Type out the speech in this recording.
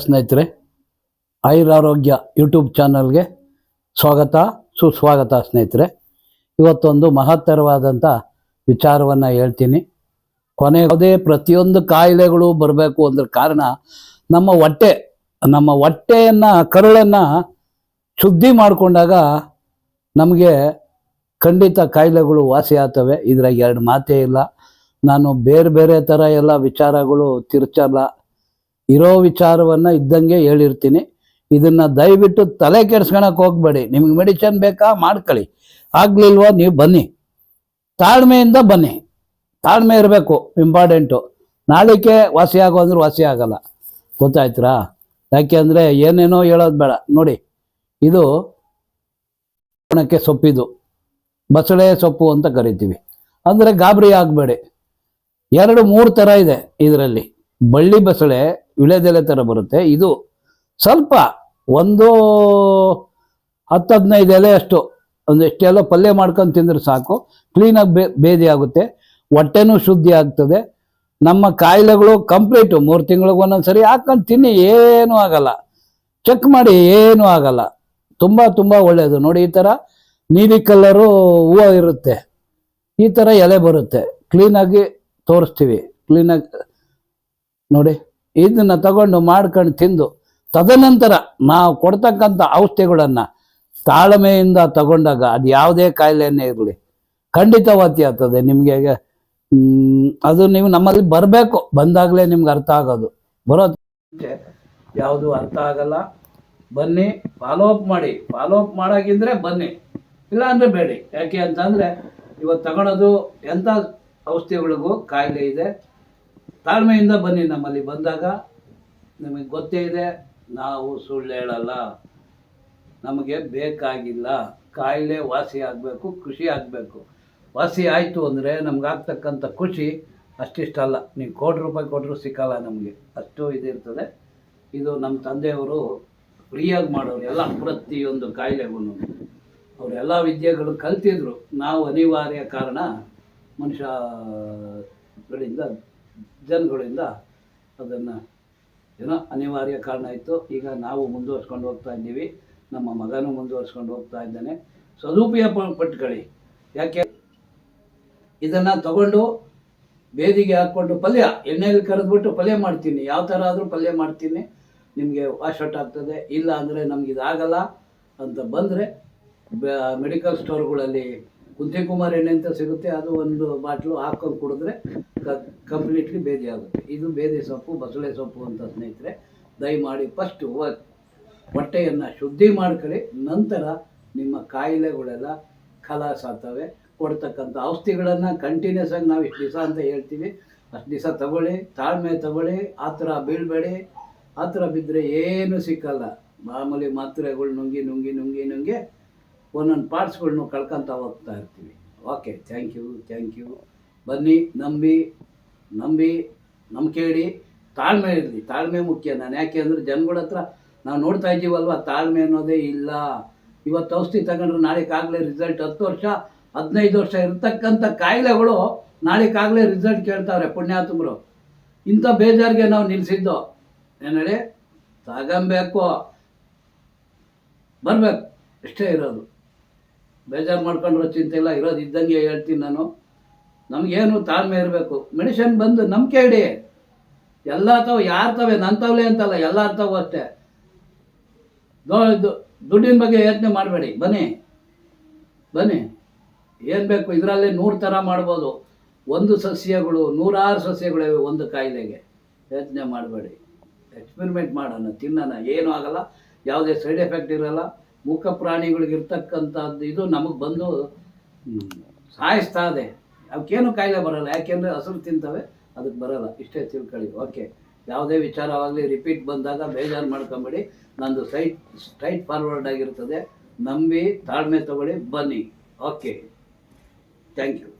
ಸ್ನೇಹಿತರೆ. ಆಯುರಾರೋಗ್ಯ ಯೂಟ್ಯೂಬ್ ಚಾನಲ್ಗೆ ಸ್ವಾಗತ, ಸುಸ್ವಾಗತ ಸ್ನೇಹಿತರೆ. ಇವತ್ತೊಂದು ಮಹತ್ತರವಾದಂಥ ವಿಚಾರವನ್ನು ಹೇಳ್ತೀನಿ. ಕೊನೆ ಯಾವುದೇ ಪ್ರತಿಯೊಂದು ಕಾಯಿಲೆಗಳು ಬರಬೇಕು ಅಂದ್ರೆ ಕಾರಣ ನಮ್ಮ ಹೊಟ್ಟೆ, ನಮ್ಮ ಹೊಟ್ಟೆಯನ್ನು, ಕರುಳನ್ನು ಶುದ್ಧಿ ಮಾಡಿಕೊಂಡಾಗ ನಮಗೆ ಖಂಡಿತ ಕಾಯಿಲೆಗಳು ವಾಸಿ ಆಗ್ತವೆ. ಇದ್ರಾಗ ಎರಡು ಮಾತೇ ಇಲ್ಲ. ನಾನು ಬೇರೆ ಬೇರೆ ಥರ ಎಲ್ಲ ವಿಚಾರಗಳು ತಿರ್ಚಲ್ಲ. ಇರೋ ವಿಚಾರವನ್ನು ಇದ್ದಂಗೆ ಹೇಳಿರ್ತೀನಿ. ಇದನ್ನ ದಯವಿಟ್ಟು ತಲೆ ಕೆಡ್ಸ್ಕೊಳಕ್ ಹೋಗ್ಬೇಡಿ. ನಿಮ್ಗೆ ಮೆಡಿಸನ್ ಬೇಕಾ ಮಾಡ್ಕೊಳ್ಳಿ. ಆಗ್ಲಿಲ್ವಾ ನೀವು ಬನ್ನಿ. ತಾಳ್ಮೆಯಿಂದ ಬನ್ನಿ. ತಾಳ್ಮೆ ಇರಬೇಕು, ಇಂಪಾರ್ಟೆಂಟು. ನಾಳಿಕೆ ವಾಸಿ ಆಗೋ ಅಂದ್ರೆ ವಾಸಿ ಆಗಲ್ಲ. ಗೊತ್ತಾಯ್ತಾ ಯಾಕೆ ಅಂದರೆ ಏನೇನೋ ಹೇಳೋದು ಬೇಡ. ನೋಡಿ, ಇದು ಗುಣಕ್ಕೆ ಸೊಪ್ಪಿದು. ಬಸಳೆ ಸೊಪ್ಪು ಅಂತ ಕರಿತೀವಿ. ಅಂದರೆ ಗಾಬರಿ ಆಗಬೇಡಿ. ಎರಡು ಮೂರು ಥರ ಇದೆ ಇದರಲ್ಲಿ. ಬಳ್ಳಿ ಬಸಳೆ ವಿಳೆದೆಲೆ ಥರ ಬರುತ್ತೆ. ಇದು ಸ್ವಲ್ಪ ಒಂದು ಹತ್ತು ಹದಿನೈದು ಎಲೆ ಅಷ್ಟು, ಒಂದು ಎಷ್ಟೆಲ್ಲ ಪಲ್ಯ ಮಾಡ್ಕೊಂಡು ತಿಂದ್ರೆ ಸಾಕು. ಕ್ಲೀನಾಗಿ ಬೇ, ಬೇದಿ ಆಗುತ್ತೆ. ಹೊಟ್ಟೆನೂ ಶುದ್ಧಿ ಆಗ್ತದೆ. ನಮ್ಮ ಕಾಯಿಲೆಗಳು ಕಂಪ್ಲೀಟು ಮೂರು ತಿಂಗಳಿಗೆ ಒಂದೊಂದು ಸರಿ ಹಾಕೊಂಡು ತಿನ್ನಿ, ಏನೂ ಆಗಲ್ಲ. ಚೆಕ್ ಮಾಡಿ, ಏನೂ ಆಗಲ್ಲ. ತುಂಬ ತುಂಬ ಒಳ್ಳೆಯದು ನೋಡಿ, ಈ ಥರ ನೀಲಿ ಕಲ್ಲರು ಹೂವು ಇರುತ್ತೆ. ಈ ಥರ ಎಲೆ ಬರುತ್ತೆ. ಕ್ಲೀನಾಗಿ ತೋರಿಸ್ತೀವಿ. ಕ್ಲೀನಾಗಿ ನೋಡಿ. ಇದನ್ನ ತಗೊಂಡು ಮಾಡ್ಕೊಂಡು ತಿಂದು ತದನಂತರ ನಾವು ಕೊಡ್ತಕ್ಕಂಥ ಔಷಧಿಗಳನ್ನು ತಾಳ್ಮೆಯಿಂದ ತಗೊಂಡಾಗ ಅದು ಯಾವುದೇ ಕಾಯಿಲೆಯೇ ಇರಲಿ. ಖಂಡಿತ ವಾಸಿ ಆಗ್ತದೆ. ನಿಮಗೆ ಅದು ನೀವು ನಮ್ಮಲ್ಲಿ ಬರಬೇಕು. ಬಂದಾಗಲೇ ನಿಮ್ಗೆ ಅರ್ಥ ಆಗೋದು. ಬರೋ ಯಾವುದು ಅರ್ಥ ಆಗಲ್ಲ. ಬನ್ನಿ ಫಾಲೋ ಅಪ್ ಮಾಡಿ. ಫಾಲೋ ಅಪ್ ಮಾಡಾಗಿದ್ರೆ ಬನ್ನಿ. ಇಲ್ಲ ಅಂದರೆ ಬೇಡಿ. ಯಾಕೆ ಅಂತಂದರೆ, ಇವತ್ತು ತಗೊಳೋದು ಎಂಥ ಔಷಧಿಗಳಿಗೂ ಕಾಯಿಲೆ ಇದೆ. ತಾಳ್ಮೆಯಿಂದ ಬನ್ನಿ ನಮ್ಮಲ್ಲಿ ಬಂದಾಗ ನಿಮಗೆ ಗೊತ್ತೇ ಇದೆ, ನಾವು ಸುಳ್ಳು ಹೇಳಲ್ಲ. ನಮಗೆ ಬೇಕಾಗಿಲ್ಲ. ಕಾಯಿಲೆ ವಾಸಿ ಆಗಬೇಕು, ಖುಷಿ ಆಗಬೇಕು. ವಾಸಿ ಆಯಿತು ಅಂದರೆ ನಮ್ಗೆ ಆಗ್ತಕ್ಕಂಥ ಖುಷಿ ಅಷ್ಟಿಷ್ಟಲ್ಲ. ನೀವು ಕೋಟಿ ರೂಪಾಯಿ ಕೊಟ್ಟರು ಸಿಕ್ಕಲ್ಲ ನಮಗೆ. ಅಷ್ಟು ಇದಿರ್ತದೆ ಇದು ನಮ್ಮ ತಂದೆಯವರು ಫ್ರೀಯಾಗಿ ಮಾಡೋರು ಎಲ್ಲ ಪ್ರತಿಯೊಂದು ಕಾಯಿಲೆಗೂ ಅವರೆಲ್ಲ ವಿದ್ಯೆಗಳು ಕಲ್ತಿದ್ರು. ನಾವು ಅನಿವಾರ್ಯ ಕಾರಣ ಮನುಷ್ಯ ಮನುಷ್ಯಗಳಿಂದ ಜನಗಳಿಂದ ಅದನ್ನು ಏನೋ ಅನಿವಾರ್ಯ ಕಾರಣ ಇತ್ತು ಈಗ ನಾವು ಮುಂದುವರ್ಸ್ಕೊಂಡು ಹೋಗ್ತಾ ಇದ್ದೀವಿ. ನಮ್ಮ ಮಗನೂ ಮುಂದುವರ್ಸ್ಕೊಂಡು ಹೋಗ್ತಾ ಇದ್ದಾನೆ. ಸದುಪಯೋಗ ಪಟ್ಕೊಳ್ಳಿ ಯಾಕೆ? ಇದನ್ನು ತಗೊಂಡು ಬೇದಿಗೆ ಹಾಕ್ಕೊಂಡು ಪಲ್ಯ, ಎಣ್ಣೆಯಲ್ಲಿ ಕರೆದ್ಬಿಟ್ಟು ಪಲ್ಯ ಮಾಡ್ತೀನಿ. ಯಾವ ಥರ ಆದರೂ ಪಲ್ಯ ಮಾಡ್ತೀನಿ. ನಿಮಗೆ ವಾಶ್ ಔಟ್ ಆಗ್ತದೆ. ಇಲ್ಲ ಅಂದರೆ ನಮ್ಗೆ ಇದಾಗಲ್ಲ ಅಂತ ಬಂದರೆ ಮೆಡಿಕಲ್ ಸ್ಟೋರ್ಗಳಲ್ಲಿ ಕುಂತಿಕುಮಾರ್ ಎಣ್ಣೆ ಅಂತ ಸಿಗುತ್ತೆ, ಅದು ಒಂದು ಬಾಟ್ಲು ಹಾಕೊಂಡು ಕುಡಿದ್ರೆ ಕಂಪ್ಲೀಟ್ಲಿ ಬೇದಿ ಆಗುತ್ತೆ ಇದು ಬೇದಿ ಸೊಪ್ಪು ಬಸಳೆ ಸೊಪ್ಪು ಅಂತ ಸ್ನೇಹಿತರೆ, ದಯಮಾಡಿ ಫಸ್ಟು ಹೊಟ್ಟೆಯನ್ನು ಶುದ್ಧಿ ಮಾಡ್ಕೊಳ್ಳಿ, ನಂತರ ನಿಮ್ಮ ಕಾಯಿಲೆಗಳೆಲ್ಲ ಖಲಾಸ್ ಆಗ್ತವೆ. ಕೊಡ್ತಕ್ಕಂಥ ಔಷಧಿಗಳನ್ನು ಕಂಟಿನ್ಯೂಸ್ ಆಗಿ ನಾವು ಇಷ್ಟು ದಿವಸ ಅಂತ ಹೇಳ್ತೀವಿ. ಅಷ್ಟು ದಿವಸ ತಗೊಳ್ಳಿ, ತಾಳ್ಮೆ ತಗೊಳ್ಳಿ, ಆ ಥರ ಬೀಳ್ಬೇಡಿ. ಆ ಥರ ಬಿದ್ದರೆ ಏನೂ ಸಿಕ್ಕಲ್ಲ. ಮಾಮೂಲಿ ಮಾತ್ರೆಗಳು ನುಂಗಿ ನುಂಗಿ ನುಂಗಿ ನುಂಗಿ ಒಂದೊಂದು ಪಾರ್ಟ್ಸ್ಗಳ್ನು ಕಳ್ಕೊಂತ ಹೋಗ್ತಾ ಇರ್ತೀವಿ. Okay thank you thank you ಬನ್ನಿ, ನಂಬಿ ನಂಬಿ ನಂಬಿಕೆ ಇಡಿ ತಾಳ್ಮೆ ಇರಲಿ, ತಾಳ್ಮೆ ಮುಖ್ಯ. ನಾನು ಯಾಕೆ ಅಂದರೆ ಜನಗಳ ಹತ್ರ ನಾವು ನೋಡ್ತಾ ಇದ್ದೀವಲ್ವ? ತಾಳ್ಮೆ ಅನ್ನೋದೇ ಇಲ್ಲ. ಇವತ್ತು ಔಷಧಿ ತಗೊಂಡ್ರೆ ನಾಳೆಗಾಗಲೇ ರಿಸಲ್ಟ್ ಹತ್ತು ವರ್ಷ, ಹದಿನೈದು ವರ್ಷ ಇರತಕ್ಕಂಥ ಕಾಯಿಲೆಗಳು ನಾಳೆಗಾಗಲೇ ರಿಸಲ್ಟ್ ಕೇಳ್ತಾವ್ರೆ ಪುಣ್ಯಾತ್ಮರು. ಇಂಥ ಬೇಜಾರಿಗೆ ನಾವು ನಿಲ್ಲಿಸಿದ್ದು ಏನು ಹೇಳಿ? ತಗೊಬೇಕು. ಬರಬೇಕು. ಇಷ್ಟೇ ಇರೋದು. ಬೇಜಾರು ಮಾಡ್ಕೊಂಡ್ರೆ ಚಿಂತೆ ಇಲ್ಲ, ಇರೋದು ಇದ್ದಂಗೆ ಹೇಳ್ತೀನಿ ನಾನು. ನಮಗೇನು ತಾಳ್ಮೆ ಇರಬೇಕು. ಮೆಡಿಷನ್ ಬಂದು ನಂಬಿಕೆ ಇಡಿ. ಎಲ್ಲ ತಾವು ಯಾರು ತವೆ ನನ್ನ ತವಲೆ ಅಂತಲ್ಲ ಎಲ್ಲ ತಾವು ಅಷ್ಟೇ ದುಡ್ಡಿನ ಬಗ್ಗೆ ಯೋಚನೆ ಮಾಡಬೇಡಿ. ಬನ್ನಿ. ಬನ್ನಿ. ಏನು ಬೇಕು? ಇದರಲ್ಲೇ ನೂರು ಥರ ಮಾಡ್ಬೋದು. ಒಂದು ಸಸ್ಯಗಳು, ನೂರಾರು ಸಸ್ಯಗಳಿವೆ ಒಂದು ಕಾಯಿಲೆಗೆ. ಯೋಚನೆ ಮಾಡಬೇಡಿ. ಎಕ್ಸ್ಪೆರಿಮೆಂಟ್ ಮಾಡೋಣ, ತಿನ್ನೋಣ. ಏನೂ ಆಗಲ್ಲ. ಯಾವುದೇ ಸೈಡ್ ಎಫೆಕ್ಟ್ ಇರಲ್ಲ. ಮೂಕ ಪ್ರಾಣಿಗಳಿಗೆ ಇರ್ತಕ್ಕಂಥದ್ದು ಇದು ನಮಗೆ ಬಂದು ಸಾಯಿಸ್ತಾ ಇದೆ ಅವಕ್ಕೇನು ಕಾಯಿಲೆ ಬರಲ್ಲ. ಯಾಕೆಂದರೆ ಹಸಿರು ತಿಂತವೆ ಅದಕ್ಕೆ ಬರಲ್ಲ. ಇಷ್ಟೇ ತಿಳ್ಕೊಳ್ಳಿ ಓಕೆ. ಯಾವುದೇ ವಿಚಾರವಾಗಲಿ ರಿಪೀಟ್ ಬಂದಾಗ ಬೇಜಾರು ಮಾಡ್ಕೊಂಬಿಡಿ. ನಂದು ಸೈಟ್ ಸ್ಟ್ರೈಟ್ ಫಾರ್ವರ್ಡ್ ಆಗಿರ್ತದೆ. ನಂಬಿ ತಾಳ್ಮೆ ತಗೊಳ್ಳಿ. ಬನ್ನಿ. ಓಕೆ. Thank you